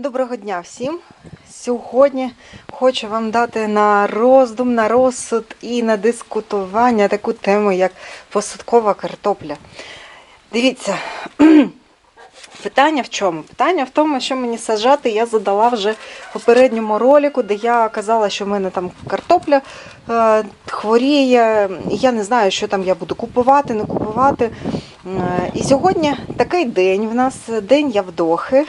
Доброго дня всім! Сьогодні хочу вам дати на роздум, на розсуд і на дискутування таку тему, як посадкова картопля. Дивіться, питання в чому? Питання в тому, що мені саджати я задала вже в попередньому ролику, де я казала, що в мене там картопля е, хворіє, я не знаю, що там я буду купувати, не купувати. Е, І сьогодні такий день в нас, день Явдохи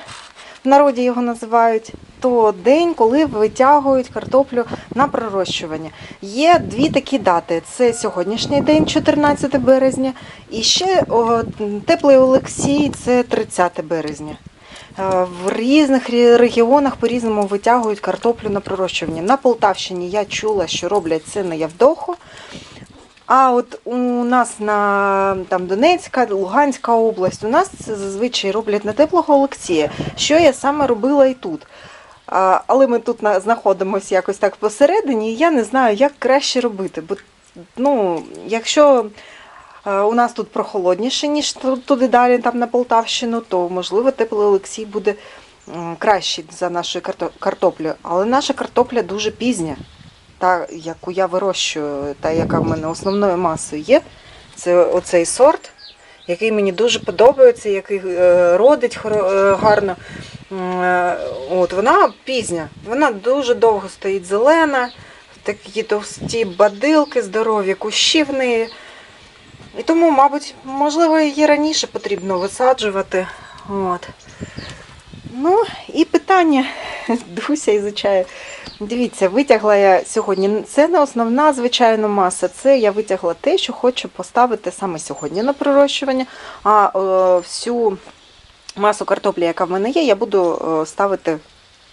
в народі його називають, то день, коли витягують картоплю на пророщування. Є дві такі дати: це сьогоднішній день, 14 березня, і ще о, теплий Олексій, це 30 березня. Е, В різних регіонах по-різному витягують картоплю на пророщування. На Полтавщині я чула, що роблять це на Явдоху. А от у нас на там, Донецька, Луганська область, у нас це зазвичай роблять на теплого Олексія, що я саме робила і тут. А, але ми тут на, знаходимося якось так посередині, і я не знаю, як краще робити. Бо ну, якщо е, у нас тут прохолодніше, ніж туди далі, там на Полтавщину, то можливо теплий Олексій буде кращий за нашою карто- картоплею. Але наша картопля дуже пізня та, яку я вирощую, та яка в мене основною масою є, це оцей сорт, який мені дуже подобається, який е, родить е, гарно. Е, От, вона пізня, вона дуже довго стоїть зелена, такі товсті бадилки, здорові кущі в неї. І тому, мабуть, можливо, її раніше потрібно висаджувати. От. Ну, і питання Дуся ізучає. Дивіться, витягла я сьогодні. Це не основна, звичайно, маса. Це я витягла те, що хочу поставити саме сьогодні на пророщування. А е, всю масу картоплі, яка в мене є, я буду е, ставити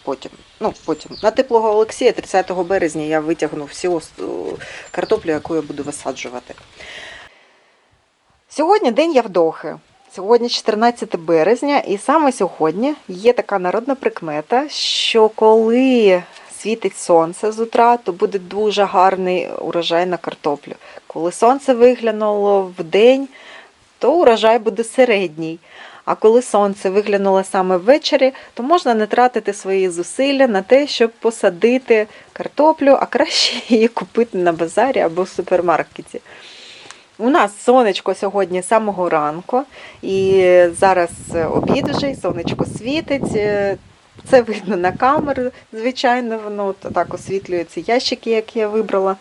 потім. Ну, потім. На теплого Олексія 30 березня я витягну всю е, картоплю, яку я буду висаджувати. Сьогодні день Явдохи. Сьогодні 14 березня, і саме сьогодні є така народна прикмета, що коли світить сонце з утра, то буде дуже гарний урожай на картоплю. Коли сонце виглянуло в день, то урожай буде середній. А коли сонце виглянуло саме ввечері, то можна не тратити свої зусилля на те, щоб посадити картоплю, а краще її купити на базарі або в супермаркеті. У нас сонечко сьогодні з самого ранку, і зараз обід вже, сонечко світить. Е, Це видно на камеру, звичайно, воно так освітлює ці ящики, які я вибрала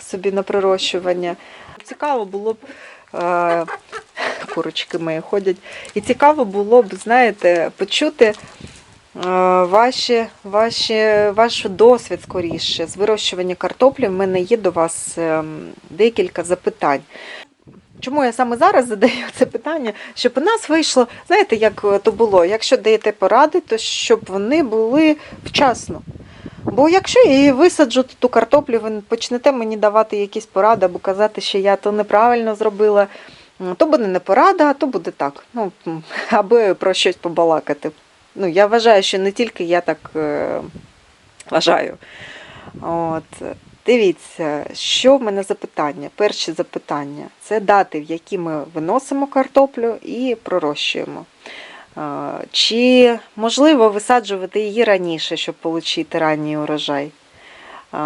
собі на прирощування. Цікаво було б, е, курочки мої ходять, і цікаво було б, знаєте, почути е, ваші, ваші, ваш досвід скоріше з вирощування картоплі. В мене є до вас ем, декілька запитань. Чому я саме зараз задаю це питання? Щоб у нас вийшло, знаєте, як то було, якщо даєте поради, то щоб вони були вчасно. Бо якщо я висаджу ту картоплю, ви почнете мені давати якісь поради або казати, що я то неправильно зробила, то буде не порада, а то буде так. Ну, аби про щось побалакати. Ну, я вважаю, що не тільки я так е, вважаю. От. Дивіться, що в мене запитання? Перше запитання це дати, в які ми виносимо картоплю і пророщуємо. Е, Чи можливо висаджувати її раніше, щоб отримати ранній урожай? Е,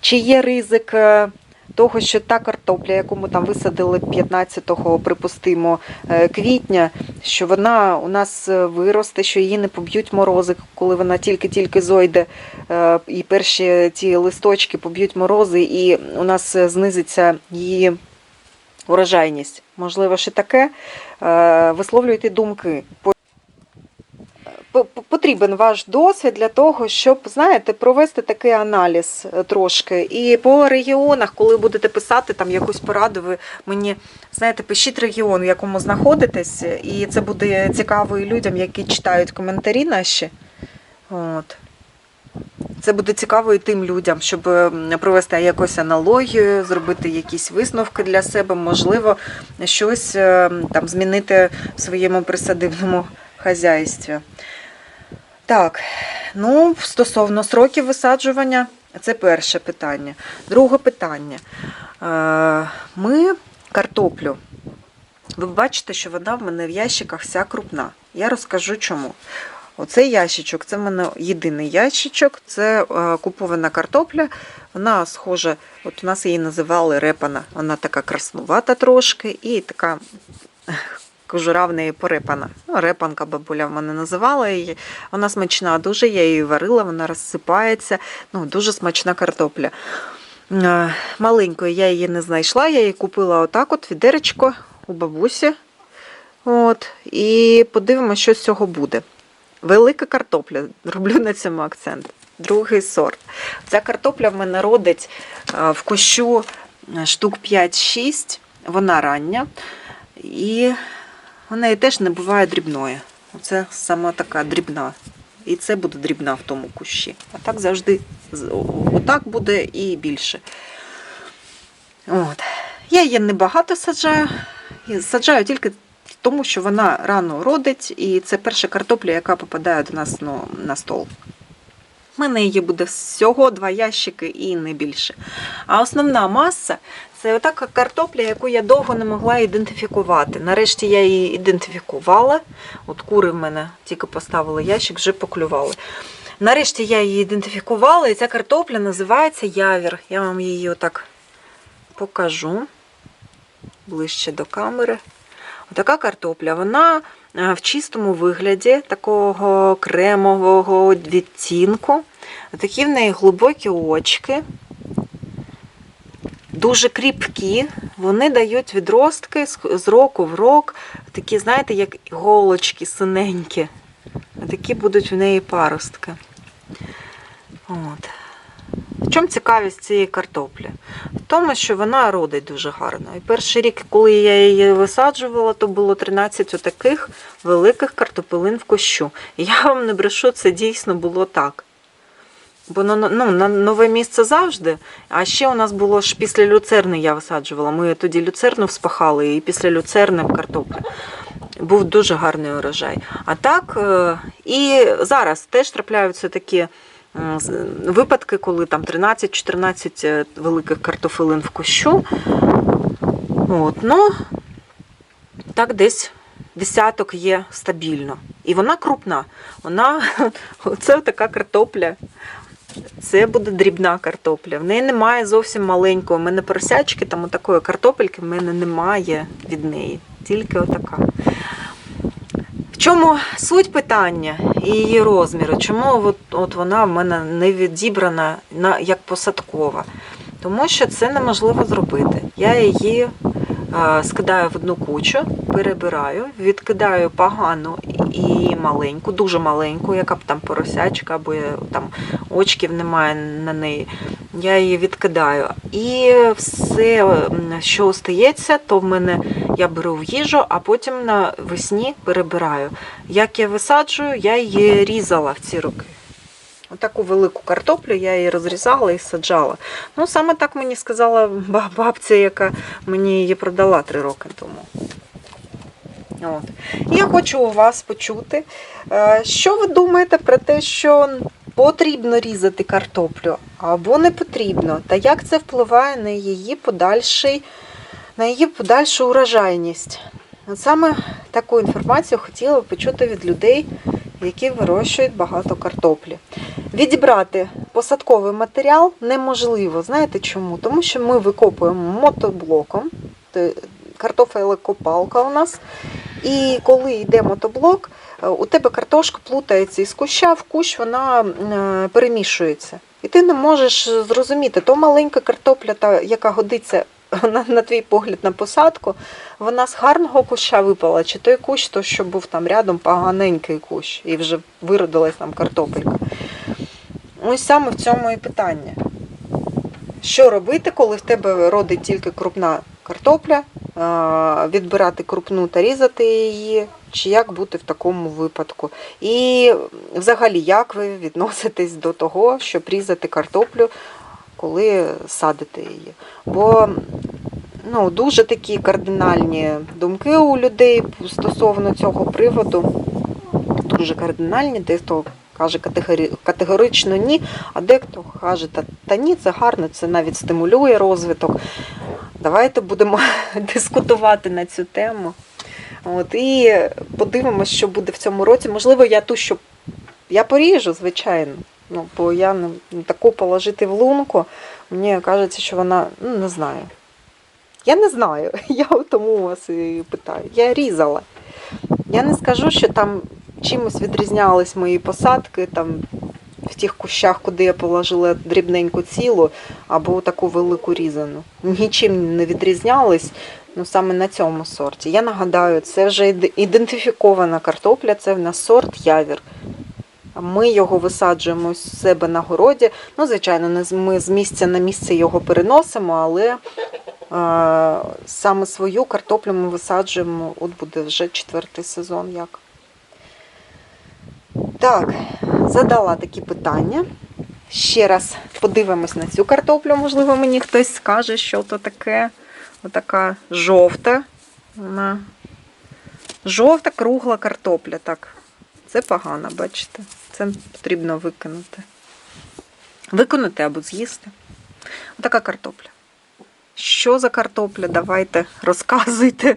Чи є ризик е, того, що та картопля, яку ми там висадили 15-го, припустимо, е, квітня, що вона у нас е, виросте, що її не поб'ють морози, коли вона тільки-тільки зойде, е, і перші ці листочки поб'ють морози, і у нас знизиться її урожайність. Можливо, ще таке. Висловлюйте думки. Потрібен ваш досвід для того, щоб знаєте, провести такий аналіз е, трошки. І по регіонах, коли будете писати там якусь пораду, ви мені знаєте, пишіть регіон, в якому знаходитесь, і це буде цікаво і людям, які читають коментарі наші. От. Це буде цікаво і тим людям, щоб провести якусь аналогію, зробити якісь висновки для себе, можливо, щось е, там змінити в своєму присадибному хазяйстві. Так, ну, стосовно сроків висаджування, це перше питання. Друге питання. Е, Ми картоплю. Ви бачите, що вона в мене в ящиках вся крупна. Я розкажу чому. Оцей ящичок, це в мене єдиний ящичок, це е, купована картопля. Вона схожа, от у нас її називали репана. Вона така краснувата трошки і така кожура в неї порепана. Ну, репанка бабуля в мене називала її. Вона смачна дуже, я її варила, вона розсипається. Ну, дуже смачна картопля. Е, Маленькою я її не знайшла, я її купила отак от відеречко у бабусі. От, і подивимося, що з цього буде. Велика картопля, роблю на цьому акцент. Другий сорт. Ця картопля в мене родить е, в кущу е, штук 5-6, вона рання. І вона і теж не буває дрібною. Це сама така дрібна. І це буде дрібна в тому кущі. А так завжди отак буде і більше. От. Я її небагато саджаю. Саджаю тільки тому, що вона рано родить, і це перша картопля, яка попадає до нас ну, на стол. У мене її буде всього два ящики і не більше. А основна маса це така картопля, яку я довго не могла ідентифікувати. Нарешті я її ідентифікувала. От кури в мене тільки поставили ящик, вже поклювали. Нарешті я її ідентифікувала, і ця картопля називається явір. Я вам її отак покажу ближче до камери. Отака картопля, вона е, в чистому вигляді такого кремового відтінку. Такі в неї глибокі очки, дуже кріпкі. Вони дають відростки з- року в рок, такі, знаєте, як іголочки синенькі. Такі будуть в неї паростки. От. В чому цікавість цієї картоплі? В тому, що вона родить дуже гарно. І перший рік, коли я її висаджувала, то було 13 отаких великих картопелин в кущу. Я вам не брешу, це дійсно було так. Бо ну, на нове місце завжди. А ще у нас було ж після люцерни я висаджувала. Ми тоді люцерну вспахали, і після люцерни картопля. Був дуже гарний урожай. А так, е, і зараз теж трапляються такі випадки, коли там 13-14 е, великих картофелин в кущу. От, ну, так десь десяток є стабільно. І вона крупна. Вона, це така картопля. Це буде дрібна картопля. В неї немає зовсім маленького. У мене поросячки, там такої картопельки в мене немає від неї. Тільки отака. В чому суть питання і її розміру? Чому от, от вона в мене не відібрана на, як посадкова? Тому що це неможливо зробити. Я її е, скидаю в одну кучу, перебираю, відкидаю погану і маленьку, дуже маленьку, яка б там поросячка, або там очків немає на неї. Я її відкидаю. І все, що остається, то в мене я беру в їжу, а потім навесні перебираю. Як я висаджую, я її різала в ці роки. Отаку велику картоплю я її розрізала і саджала. Ну, саме так мені сказала бабця, яка мені її продала три роки тому. От. Я хочу у вас почути, е, що ви думаєте про те, що потрібно різати картоплю або не потрібно, та як це впливає на її подальший, на її подальшу урожайність. От саме таку інформацію хотіла б почути від людей, які вирощують багато картоплі. Відібрати посадковий матеріал неможливо. Знаєте чому? Тому що ми викопуємо мотоблоком, картофелокопалка у нас. І коли йде мотоблок, е, у тебе картошка плутається із куща в кущ, вона е, перемішується. І ти не можеш зрозуміти, то маленька картопля, та, яка годиться на, на твій погляд на посадку, вона з гарного куща випала, чи той кущ, то що був там рядом поганенький кущ, і вже виродилась там картопелька. Ось саме в цьому і питання. Що робити, коли в тебе родить тільки крупна картопля, відбирати крупну та різати її, чи як бути в такому випадку? І взагалі, як ви відноситесь до того, щоб різати картоплю, коли садите її? Бо ну, дуже такі кардинальні думки у людей стосовно цього приводу. Дуже кардинальні, дехто каже категорично ні, а дехто каже, та, та ні, це гарно, це навіть стимулює розвиток. Давайте будемо дискутувати на цю тему. От, і подивимося, що буде в цьому році. Можливо, я ту, що Я поріжу, звичайно. Ну, бо я не таку положити в лунку, мені кажеться, що вона, ну, не знаю. Я не знаю. Я тому вас і питаю. Я різала. Я не скажу, що там чимось відрізнялись мої посадки там в тих кущах, куди я положила дрібненьку цілу або таку велику різану. Нічим не відрізнялись. Ну, саме на цьому сорті. Я нагадаю, це вже ідентифікована картопля, це в нас сорт явір. Ми його висаджуємо у себе на городі. Ну, звичайно, ми з місця на місце його переносимо, але е, саме свою картоплю ми висаджуємо, от буде вже четвертий сезон. як. Так, задала такі питання. Ще раз подивимось на цю картоплю. Можливо, мені хтось скаже, що то таке. Отака жовта. Вона жовта кругла картопля. Так, це погано, бачите? Це потрібно викинути. Викинути або з'їсти. Отака картопля. Що за картопля? Давайте розказуйте.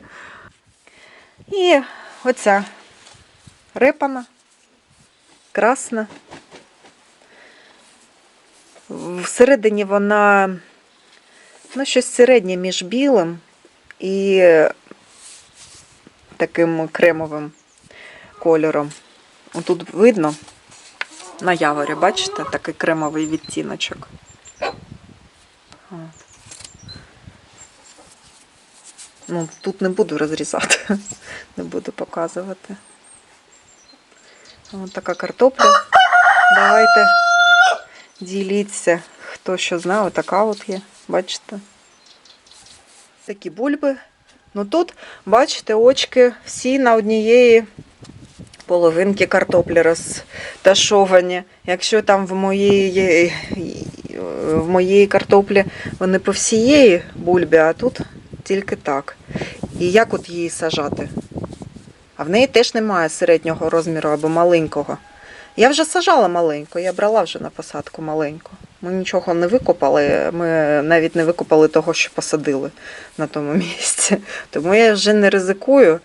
І оця репана, красна. Всередині вона ну, щось середнє між білим і таким кремовим кольором. Тут видно на яворі, бачите, такий кремовий відтіночок. Ну, тут не буду розрізати, не буду показувати. Ось така картопля. Давайте діліться, хто що знає, така от є, бачите? Такі бульби. Ну тут, бачите, очки всі на однієї половинки картоплі розташовані. Якщо там в моїй, в моїй картоплі вони по всієї бульбі, а тут тільки так. І як от її сажати? А в неї теж немає середнього розміру або маленького. Я вже сажала маленьку, я брала вже на посадку маленьку. Ми нічого не викопали, ми навіть не викопали того, що посадили на тому місці. Тому я вже не ризикую.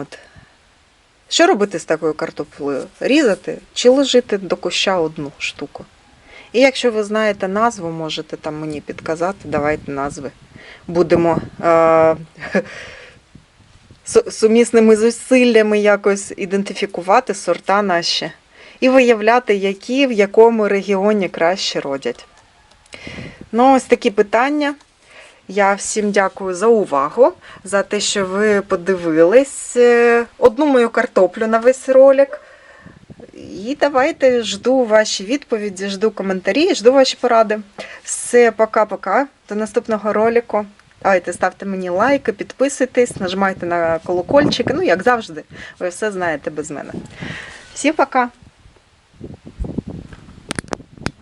От. Що робити з такою картоплею? Різати чи ложити до куща одну штуку? І якщо ви знаєте назву, можете там мені підказати, давайте назви. Будемо е- сумісними зусиллями якось ідентифікувати сорта наші і виявляти, які в якому регіоні краще родять. Ну, ось такі питання. Я всім дякую за увагу, за те, що ви подивились е, одну мою картоплю на весь ролик. І давайте жду ваші відповіді, жду коментарі, жду ваші поради. Все, пока-пока. До наступного ролику. Давайте ставте мені лайки, підписуйтесь, нажимайте на колокольчик. Ну, як завжди, ви все знаєте без мене. Всім пока!